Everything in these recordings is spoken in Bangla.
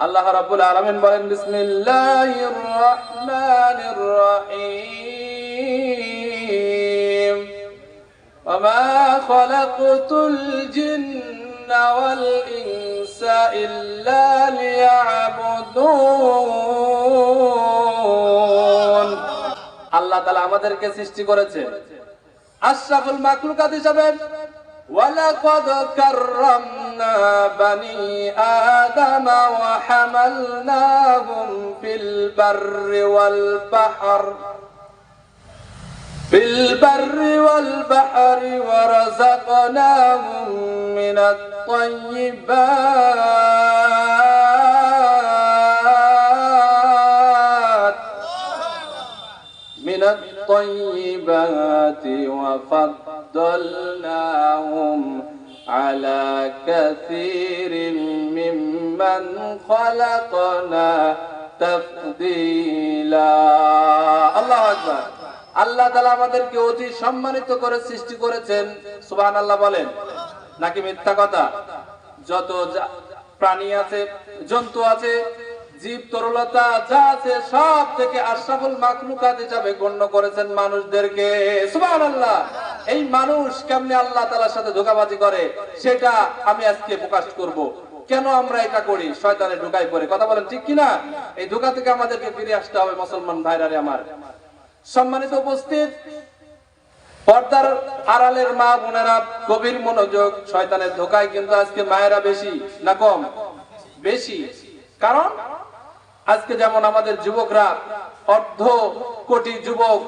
আল্লাহ রাব্বুল আলামিন বলেন বিসমিল্লাহির রহমানির রহিম وما خلقت الجن والإنس إلا ليعبدون আল্লাহ তাআলা আমাদেরকে সৃষ্টি করেছে আশরাফুল মাখলুকাত হিসাবে ولقد كرمنا بني آدم وحملناهم في البر والبحر في البر والبحر ورزقناهم من الطيبات من الطيبات وفضلناهم على كثير ممن خلقنا تفضيلا الله أكبر আল্লাহ তালা আমাদেরকে অতি সম্মানিত করে সৃষ্টি করেছেন সুবহান আল্লাহ বলেন নাকি মিথ্যা কথা যত যা- প্রাণী আছে জন্তু আছে জীব তরলতা যা আছে সব থেকে আশরাফুল মাখলুকাত হিসাবে গণ্য করেছেন মানুষদেরকে সুবহানাল্লাহ এই মানুষ কেমনে আল্লাহ তাআলার সাথে ধোকাবাজি করে, সেটা আমি আজকে প্রকাশ করব। কেন আমরা এটা করি? শয়তানে ঢুকাই পড়ে। কথা বলেন ঠিক কিনা? এই ধোকা থেকে আমাদেরকে ফিরে আসতে হবে মুসলমান ভাইরারে আমার। সম্মানিত উপস্থিত, পর্দার আড়ালের মা বোনেরা, গভীর মনোযোগ শয়তানের ধোকায় কিন্তু আজকে মায়েরা বেশি না কম? বেশি। কারণ আজকে যেমন আমাদের যুবকরা অর্ধ কোটি যুবক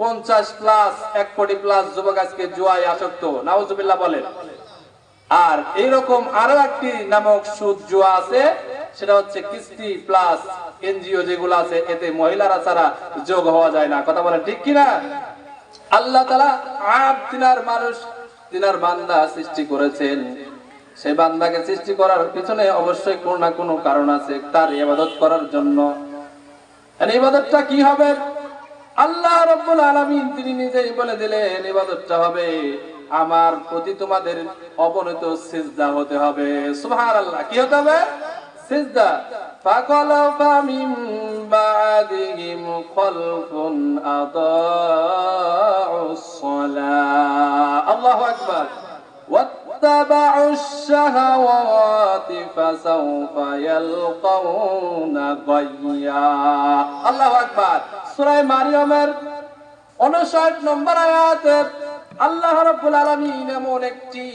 পঞ্চাশ প্লাস এক কোটি প্লাস যুবক আজকে জুয়ায় আসক্ত। নাউজুবিল্লাহ বলেন। আর এইরকম আরও একটি নামক সুদ জুয়া আছে, সেটা হচ্ছে কিস্তি প্লাস এনজিও যেগুলো আছে, এতে মহিলারা ছাড়া যোগ হওয়া যায় না। কথা বলেন ঠিক কিনা? আল্লাহ তালা আব তিনার মানুষ তিনার বান্দা সৃষ্টি করেছেন। সেই বান্দাকে সৃষ্টি করার পিছনে অবশ্যই কোনো না কোনো কারণ আছে, তার ইবাদত করার জন্য। ইবাদতটা কি হবে? আল্লাহ রব্বুল আলামিন তিনি নিজেই বলে দিলেন ইবাদতটা হবে আমার প্রতি তোমাদের অবনত সিজদা হতে হবে সুবহানাল্লাহ কি হতে হবে সিজদা فخلف من بعدهم خلف أضاعوا الصلاة الله أكبر واتبعوا الشهوات فسوف يلقون غيا الله أكبر سورة মারিয়ামের 59 নম্বর আয়াতে, আল্লাহ রাব্বুল আলামিন এমন একটি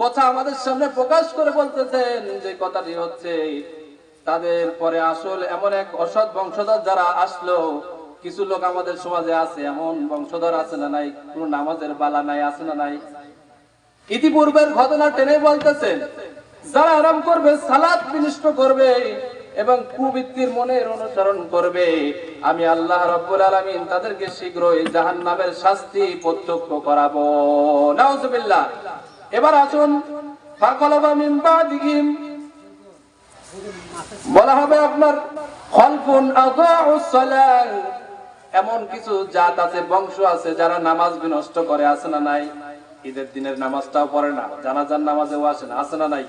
কথা আমাদের সামনে প্রকাশ করে বলতেছেন যে কথাটি হচ্ছে, তাদের পরে আসল এমন এক অসৎ বংশধর যারা আসলো, কিছু লোক আমাদের সমাজে আছে, এমন বংশধর আছে না নাই, কোন নামাজের বালা নাই, আছে না নাই। ইতিপূর্বের ঘটনা টেনে বলতেছেন যারা আরাম করবে, সালাদ বিনিষ্ট করবে এবং কুবৃত্তির মনের অনুসরণ করবে। আমি আল্লাহ রব্বুল আলামিন তাদেরকে শীঘ্রই জাহান্নামের শাস্তি প্রত্যক্ষ করাবো। নাউজুবিল্লাহ। এবার আসুন বলা হবে আপনার এমন কিছু জাত আছে, বংশ আছে, যারা নামাজ বিনষ্ট করে, আছে না নাই? ঈদের দিনের নামাজটাও পড়ে না, জানাজার নামাজেও আসে না, আছে না নাই?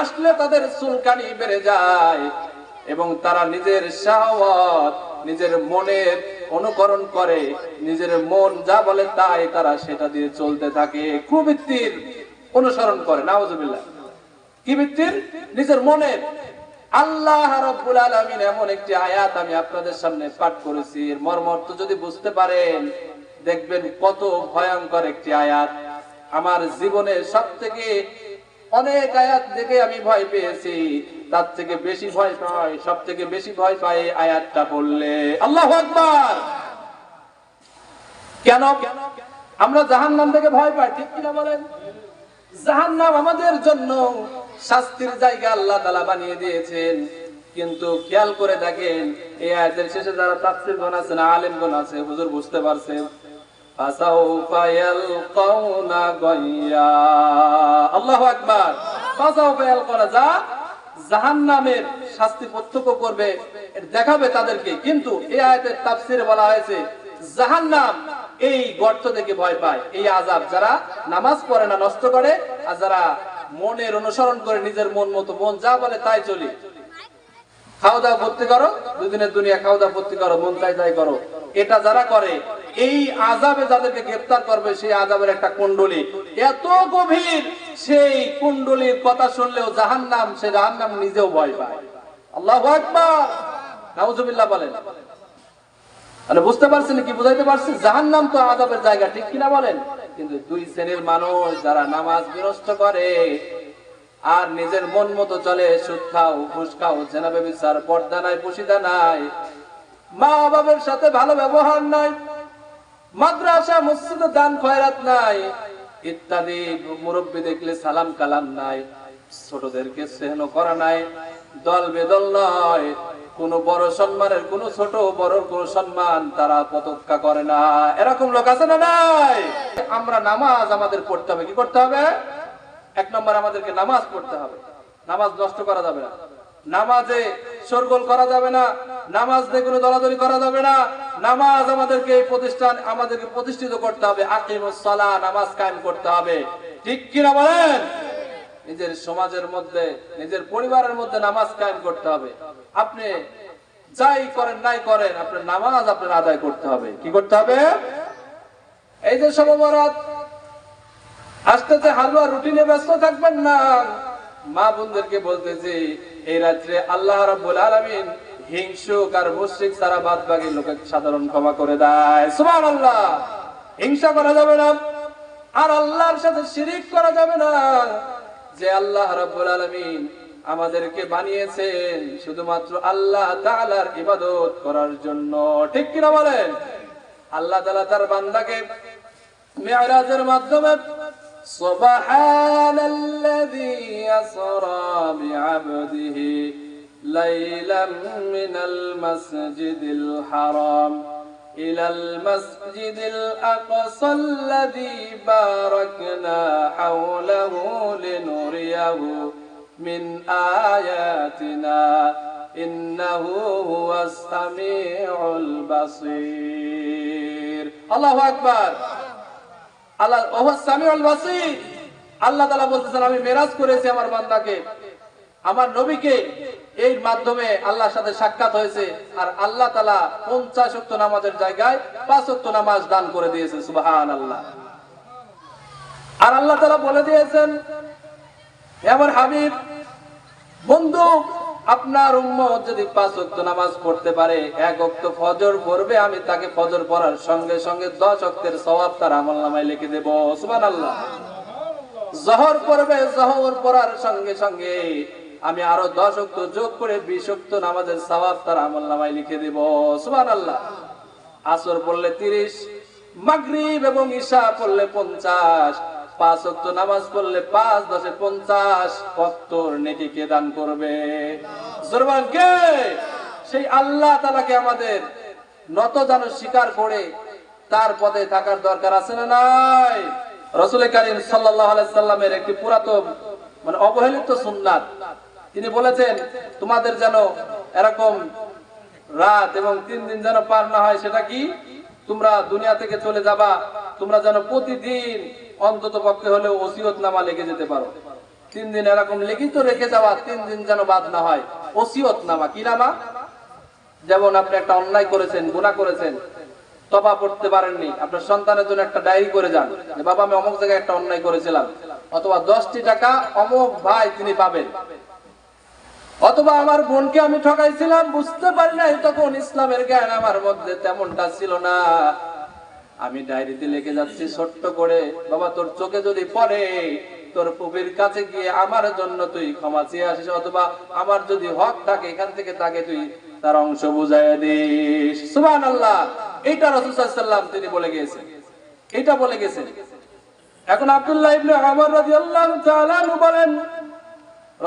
আসলে তাদের চুলকানি বেড়ে যায় এবং তারা নিজের শাহওয়াত, নিজের মনের অনুকরণ করে, নিজের মন যা বলে তাই তারা সেটা দিয়ে চলতে থাকে। কুবৃত্তির অনুসরণ করে নাওজুবিল্লাহ কি ভিত্তির নিজের মনের। আল্লাহ রাব্বুল আলামিন এমন একটি আয়াত আমি আপনাদের সামনে পাঠ করেছি। এর যদি বুঝতে পারেন, দেখবেন কত ভয়ঙ্কর একটি আয়াত। আমার জীবনে সব থেকে অনেক আয়াত দেখে আমি ভয় পেয়েছি। তার থেকে বেশি ভয় পাই সব থেকে বেশি ভয় পাই আয়াতটা পড়লে আল্লাহু আকবার! কেন? আমরা জাহান্নাম থেকে ভয় পাই, ঠিক কিনা বলেন? জাহান্নাম আমাদের জন্য শাস্তির জায়গা আল্লাহ তালা বানিয়ে দিয়েছেন। কিন্তু খেয়াল করে দেখেন, এই আয়াতের শেষে যারা তাফসীর গণ আছেন আলেম গণ আছে, হুজুর বুঝতে পারছেন ফাসাউফা ইয়ালকাউনা গাইয়া আল্লাহু আকবার। ফাসাউফা ইয়ালকাউনা যা, জাহান্নামের শাস্তি প্রত্যক্ষ করবে দেখাবে তাদেরকে। কিন্তু এই আয়াতের তাফসীরে বলা হয়েছে, জাহান্নাম এই গর্ত থেকে ভয় পায়, এই আজাব যারা নামাজ পড়ে না, নষ্ট করে, আর যারা মনের অনুসরণ করে নিজের মন মতো মন যা বলে তাই চলি। খাওয়া দাওয়া ভর্তি করো, দুদিনের দুনিয়া খাওয়া দাওয়া ভর্তি করো, মন চাই তাই করো। এটা যারা করে এই আজাবে যাদেরকে গ্রেফতার করবে, সেই আজাবের একটা কুণ্ডলী। এত গভীর সেই কুণ্ডলীর কথা শুনলেও জাহান্নাম, সে জাহান্নাম নিজেও ভয় পায়। আল্লাহ নাউজুবিল্লাহ বলেন। বুঝতে পারছেন কি বুঝাইতে পারছি জাহান্নাম তো আজাবের জায়গা, ঠিক কিনা বলেন? কিন্তু দুই শ্রেণির মানুষ যারা নামাজ বিনষ্ট করে আর নিজের মন মতো চলে, সুদ খাও, ঘুষ খাও জেনাবে বিচার পর্দা নাই, পুশিদা নাই মা বাবার সাথে ভালো ব্যবহার নাই মাদ্রাসা, মসজিদে দান খয়রাত নাই। ইত্যাদি, মুরব্বী দেখলে সালাম কালাম নাই। ছোটদেরকে স্নেহ করা নাই। দল বেদল নয়। কোন বড় সম্মানের, কোন ছোট বড় কোন সম্মান তারা প্রতক্ষা করে না। এরকম লোক আছে না নাই? আমরা নামাজ আমাদের পড়তে হবে। কি করতে হবে? এক নম্বর আমাদেরকে নামাজ পড়তে হবে। নামাজ নষ্ট করা যাবে না। নামাজে সরগোল করা যাবে না। নামাজ দিয়ে কোনো দলাদলি করা যাবে না। নামাজ আমাদেরকে এই প্রতিষ্ঠান, আমাদেরকে প্রতিষ্ঠিত করতে হবে। আকিমুস সালাহ, নামাজ কায়েম করতে হবে। ঠিক কিনা বলেন? নিজের সমাজের মধ্যে, নিজের পরিবারের মধ্যে নামাজ কায়েম করতে হবে। আপনি যাই করেন, নাই করেন, আপনার নামাজ আপনার আদায় করতে হবে। কি করতে হবে? এই যে সমবরাত আসতেছে হালুয়া রুটিনে ব্যস্ত থাকবেন না। মা বোনদেরকে বলতেছি, এই রাত্রে আল্লাহ রাব্বুল আলামিন হিংসুক আর মুশ্রিক সারা বাদ বাকি লোকে সাধারণ ক্ষমা করে দেয়। সুমান আল্লাহ হিংসা করা যাবে না। আর আল্লাহর সাথে শিরিক করা যাবে না। যে আল্লাহ রব্বুল আলমিন আমাদেরকে বানিয়েছেন, শুধুমাত্র আল্লাহ তালার ইবাদত করার জন্য। ঠিক কিনা বলেন? আল্লাহ তালা তার বান্দাকে মেয়ারাজের মাধ্যমে সুবহানাল্লাযী আসরা বিআবদিহি ليلا من المسجد الحرام إلى المسجد الأقصى الذي باركنا حوله لنريه من آياتنا إنه هو السميع البصير الله أكبر আল্লাহ ওহা সামিউল বাসির আল্লাহ তাআলা বলতেছেন আমি মেরাজ করেছি আমার বান্দাকে আমার নবীকে এই মাধ্যমে আল্লাহর সাথে সাক্ষাৎ হয়েছে আর আল্লাহ তাআলা 50 ওয়াক্ত নামাজের জায়গায় 5 ওয়াক্ত নামাজ দান করে দিয়েছে, সুবহানাল্লাহ। আর আল্লাহ তাআলা বলে দিয়েছেন আমার হাবিব, বন্ধু, আপনার উম্মত যদি পাঁচ ওয়াক্ত নামাজ পড়তে পারে, এক ওয়াক্ত ফজর পড়বে, আমি তাকে ফজর পড়ার সঙ্গে সঙ্গে দশ ওয়াক্তের সওয়াব তার আমল নামায় লিখে দেব। সুবহানাল্লাহ। জহর পড়বে, জহর পড়ার সঙ্গে সঙ্গে আমি আরও দশ ওয়াক্ত যোগ করে বিশ নামাজের সওয়াব তার আমল নামায় লিখে দেব। সুবহানাল্লাহ। আসর পড়লে তিরিশ, মাগরিব এবং ঈশা পড়লে পঞ্চাশ, পাঁচ ওয়াক্ত নামাজ পড়লে পাঁচ, দশে পঞ্চাশ, কত্তর নেকিকে দান করবে? কে? সেই আল্লাহ তালাকে আমাদের নত জানো স্বীকার করে তার পদে থাকার দরকার আছে না নাই? রসুল করিম সাল্লাহ সাল্লামের একটি পুরাতন মানে অবহেলিত সুন্নাত তিনি বলেছেন, তোমাদের যেন এরকম রাত এবং তিন দিন যেন পার না হয়, সেটা কি? তোমরা দুনিয়া থেকে চলে যাবা, তোমরা যেন প্রতিদিন অন্তত পক্ষে হলেও ওসিয়ত নামা লেগে যেতে পারো। তিন দিন এরকম লিখিত রেখে যাওয়া, তিন দিন যেন বাদ না হয়। ওসিয়ত নামা কি নামা? যেমন আপনি একটা অন্যায় করেছেন গুণা করেছেন, তবা পড়তে পারেননি, আপনার সন্তানের জন্য একটা ডায়েরি করে যান বাবা, আমি অমুক জায়গায় একটা অন্যায় করেছিলাম। অথবা দশটি টাকা অমুক ভাই তিনি পাবেন। অথবা আমার বোনকে আমি ঠকাইছিলাম, বুঝতে পারি নাই, তখন ইসলামের জ্ঞান আমার মধ্যে তেমনটা ছিল না। আমি ডায়েরিতে লিখে যাচ্ছি, ছোট্ট করে, বাবা, তোর চোখে যদি পড়ে, তোর পুবির কাছে গিয়ে আমার জন্য তুই ক্ষমা চেয়ে আসিস, অথবা আমার যদি হক থাকে, এখান থেকে তাকে তুই তার অংশ বুঝাই দিস। সুবান আল্লাহ এইটা রসুল্লাম তিনি বলে গিয়েছেন। এটা বলে গেছেন এখন আব্দুল্লাহ ইবনে আমর রাদিয়াল্লাহু তাআলা বলেন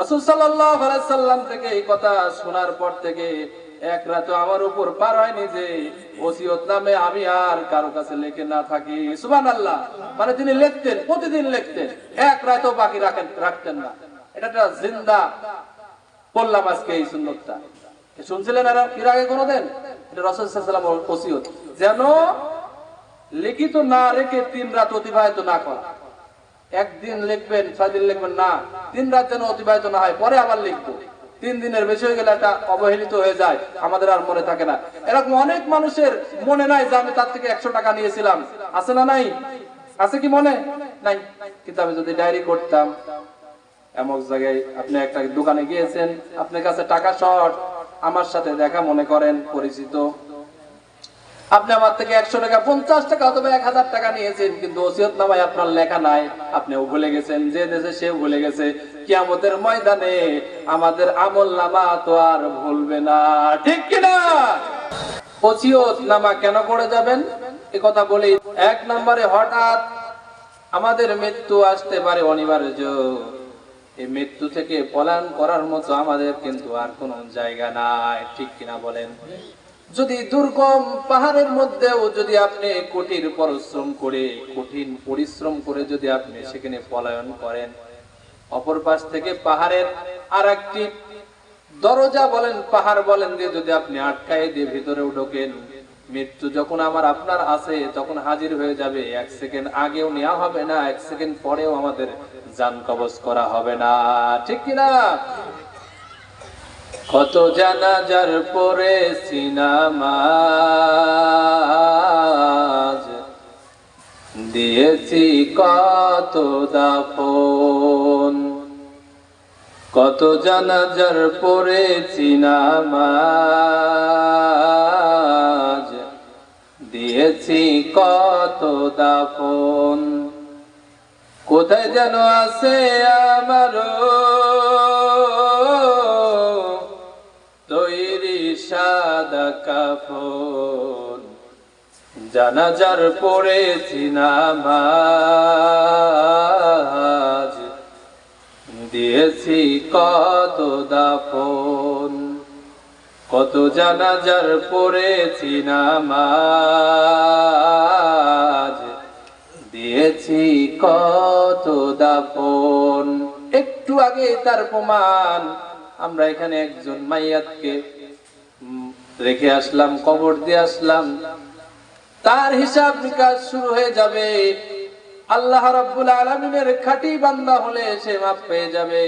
রাসূল সাল্লাম থেকে এই কথা শোনার পর থেকে এক রাত আমার উপর পার হয়নি যে ওসিয়ত নামে আমি আর কারও কাছে লিখে না থাকি। সুবহানাল্লাহ। মানে তিনি লিখতেন, প্রতিদিন লিখতেন। এক রাতও বাকি রাখেন, রাখতেন না। এটা একটা জিন্দা বললাম আজকে এই সুন্দরটা শুনছিলেন আর এর আগে কোনোদিন? এটা রাসূল সাল্লাম ওসিয়ত। যেন লিখিত না রেখে তিন রাত অতিবাহিত না করা। একদিন লিখবেন ছয় দিন লিখবেন না। তিন রাত যেন অতিবাহিত না হয়, পরে আবার লিখব। তিন দিনের বেশি হয়ে গেলে এটা অবহেলিত হয়ে যায়, আমাদের আর মনে থাকে না। এরকম অনেক মানুষের মনে নাই যে আমি তার থেকে একশো টাকা নিয়েছিলাম। আছে না নাই? আছে কি মনে? নাই। কিন্তু আমি যদি ডায়েরি করতাম, এমন জায়গায় আপনি একটা দোকানে গিয়েছেন, আপনার কাছে টাকা শর্ট, আমার সাথে দেখা মনে করেন, পরিচিত। আপনি আমার থেকে একশো টাকা, পঞ্চাশ টাকা অথবা এক হাজার টাকা নিয়েছেন, কিন্তু ওসিয়ত নামায় আপনার লেখা নাই। আপনিও ভুলে গেছেন, যে দেশে সেও ভুলে গেছে। কিয়ামতের ময়দানে আমাদের আমল নামা তো আর ভুলবে না। ঠিক কিনা? ওসিয়ত নামা কেন করে যাবেন? এ কথা বলি। এক নম্বরে হঠাৎ আমাদের মৃত্যু আসতে পারে অনিবার্য। এই মৃত্যু থেকে পলায়ন করার মতো আমাদের কিন্তু আর কোনো জায়গা নাই। ঠিক কিনা বলেন? যদি দুর্গম পাহাড়ের মধ্যেও যদি আপনি কঠিন পরিশ্রম করে, কঠিন পরিশ্রম করে যদি আপনি সেখানে পলায়ন করেন, অপর পাশ থেকে পাহাড়ের আর একটি দরজা বলেন, পাহাড় বলেন দিয়ে যদি আপনি আটকায় দিয়ে ভিতরেও ঢোকেন, মৃত্যু যখন আমার আপনার আছে, তখন হাজির হয়ে যাবে। এক সেকেন্ড আগেও নেওয়া হবে না, এক সেকেন্ড পরেও আমাদের যান কবজ করা হবে না। ঠিক কিনা? কত জানাজার পরে সিনামাজ। দিয়েছি কত দাফন। কত জানাজার পরে নামাজ দিয়েছি কত দাফন। কোথায় যেন আছে আমার কাফন। জানাজার পড়েছি নামাজ। দিয়েছি কত দাফন। কত জানাজার পড়েছি নামাজ। দিয়েছি কত দাফন। একটু আগে তার প্রমাণ। আমরা এখানে একজন মাইয়াতকে রেখে আসলাম, কবর দিয়ে আসলাম। তার হিসাব নিকাশ শুরু হয়ে যাবে। আল্লাহ রাব্বুল আলামিনের খাঁটি বান্দা হলে সে মাপ পেয়ে যাবে।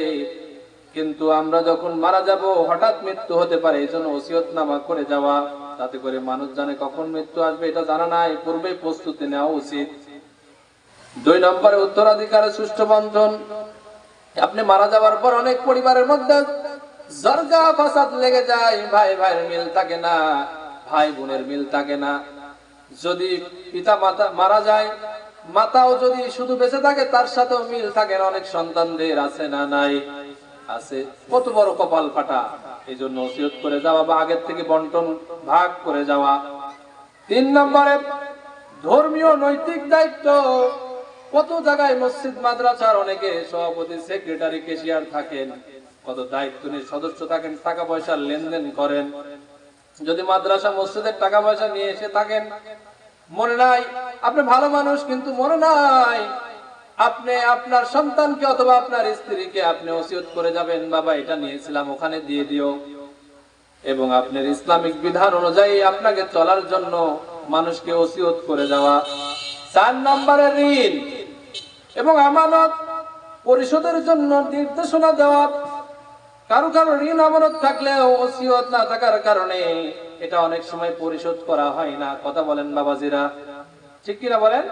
কিন্তু আমরা যখন মারা যাব, হঠাৎ মৃত্যু হতে পারে এই জন্য ওসিয়ত নামা করে যাওয়া, তাতে করে মানুষ জানে কখন মৃত্যু আসবে, এটা জানা নাই পূর্বে প্রস্তুতি নেওয়া উচিত। দুই নম্বরে উত্তরাধিকারের সুষ্ঠু বন্ধন। আপনি মারা যাওয়ার পর অনেক পরিবারের মধ্যে জর্গা ফাসাদ লেগে যায়, ভাই ভাইয়ের মিল থাকে না, ভাই বোনের মিল থাকে না। যদি পিতা মাতা মারা যায়, মাতাও যদি শুধু বেঁচে থাকে, তার সাথেও মিল থাকে না, অনেক সন্তানদের আছে না নাই? আছে। কত বড় কপাল ফাটা। এই জন্য ওসিয়ত করে যাওয়া বা আগের থেকে বন্টন ভাগ করে যাওয়া। তিন নম্বরে, ধর্মীয় নৈতিক দায়িত্ব। কত জায়গায় মসজিদ, মাদ্রাসার অনেকে সভাপতি, সেক্রেটারি কেশিয়ার থাকেন। কত দায়িত্ব নিয়ে সদস্য থাকেন, টাকা পয়সার লেনদেন করেন। যদি মাদ্রাসা মসজিদের টাকা পয়সা নিয়ে এসে থাকেন, মনে নাই, আপনি ভালো মানুষ, কিন্তু মনে নাই, আপনি আপনার সন্তানকে অথবা আপনার স্ত্রীকে আপনি ওসিয়ত করে যাবেন, বাবা, এটা নিয়েছিলাম, ওখানে দিয়ে দিও। এবং আপনার ইসলামিক বিধান অনুযায়ী আপনাকে চলার জন্য মানুষকে ওসিয়ত করে যাওয়া। চার নম্বরের ঋণ এবং আমানত পরিশোধের জন্য নির্দেশনা দেওয়া। কারও কারও ঋণ আমানত থাকলেও ওসিয়ত না থাকার কারণে এটা অনেক সময় পরিশোধ করা হয় না। কথা বলেন বাবাজিরা। ঠিক কিনা বলেন?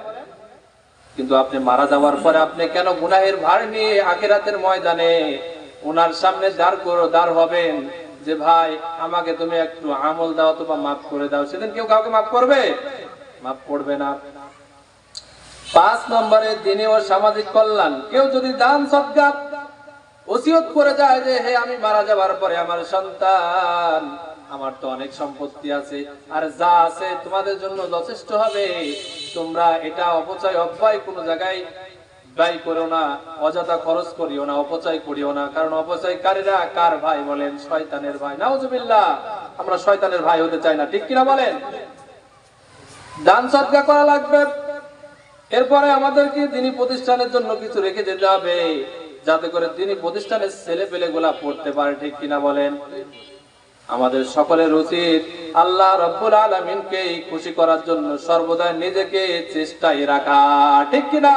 কিন্তু আপনি মারা যাওয়ার পরে আপনি কেন গুনাহের ভার নিয়ে আখেরাতের ময়দানে ওনার সামনে দাঁড় করো, দাঁড় হবেন? যে ভাই, আমাকে তুমি একটু আমল দাও অথবা মাফ করে দাও। সেদিন কেউ কাউকে মাফ করবে? মাফ করবে না। পাঁচ নম্বরে দিনী ও সামাজিক কল্যাণ। কেউ যদি দান সদ্গা ওসিয়ত করে যায় যে, হে, আমি মারা যাবার পরে আমার সন্তান, আমার তো অনেক সম্পত্তি আছে, আর যা আছে তোমাদের জন্য যথেষ্ট হবে। তোমরা এটা অপচয় অব্যয় কোনো জায়গায় ব্যয় করো না, অযথা খরচ করিও না, অপচয় করিও না। কারণ অপচয়কারীরা কার ভাই বলেন? শয়তানের ভাই। নাউজুবিল্লাহ, আমরা শয়তানের ভাই হতে চাই না। ঠিক কিনা বলেন? দান সদ্গা করা লাগবে। এরপরে আমাদেরকে তিনি প্রতিষ্ঠানের জন্য কিছু রেখে যেতে হবে যাতে করে তিনি প্রতিষ্ঠানের ছেলে পেলে গুলা পড়তে পারে, ঠিক কিনা বলেন? আমাদের সকলের উচিত আল্লাহ রব্বুল আলমিনকে খুশি করার জন্য সর্বদা নিজেকে চেষ্টায় রাখা, ঠিক কিনা?